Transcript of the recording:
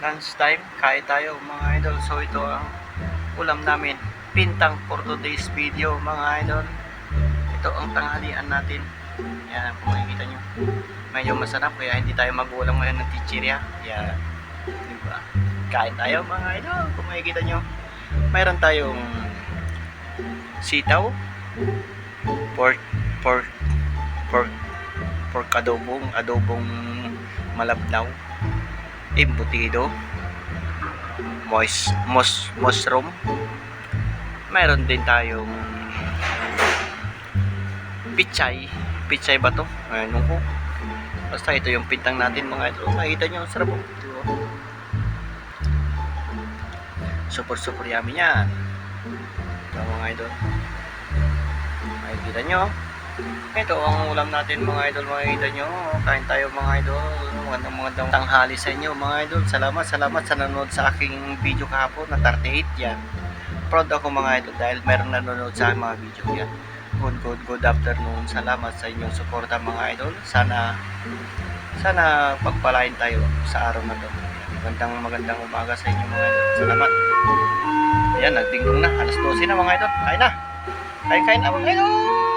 lunch time, kain tayo mga idol. So ito ang ulam namin. Pintang for today's video mga idol. Ito ang tanghalian natin. Yan, kung makikita nyo. Medyo masarap kaya hindi tayo mag-ulam ngayon ng chichirya. Kaya, di ba? Kain tayo mga idol. Kung makikita nyo. Mayroon tayong sitaw, pork, pork, pork, pork adobong, adobong malabnaw, embutido, moist, mos, mushroom. Mayroon din tayong pichay. Pichay ba to? Ayun ko. Basta ito yung pintang natin mga idol. Makikita nyo, sarap. oh. Di ba? Super super yummy yan. Ito mga idol. Makikita nyo. Ito ang ulam natin mga idol. Makikita nyo. Kain tayo mga idol. Magandang magandang tanghali sa inyo mga idol. Salamat salamat sa nanonood sa aking video kahapon na 38 yan. Proud ako mga idol dahil meron nanonood sa aking mga video yan. Good good good afternoon. Salamat sa inyong suporta mga idol. Sana sana pagpalain tayo sa araw na to. Magandang magandang umaga sa inyo mga idol. Salamat. Ayan, nagdingdong na. Alas 12 na mga idol. Kain na. Kain kain na mga idol.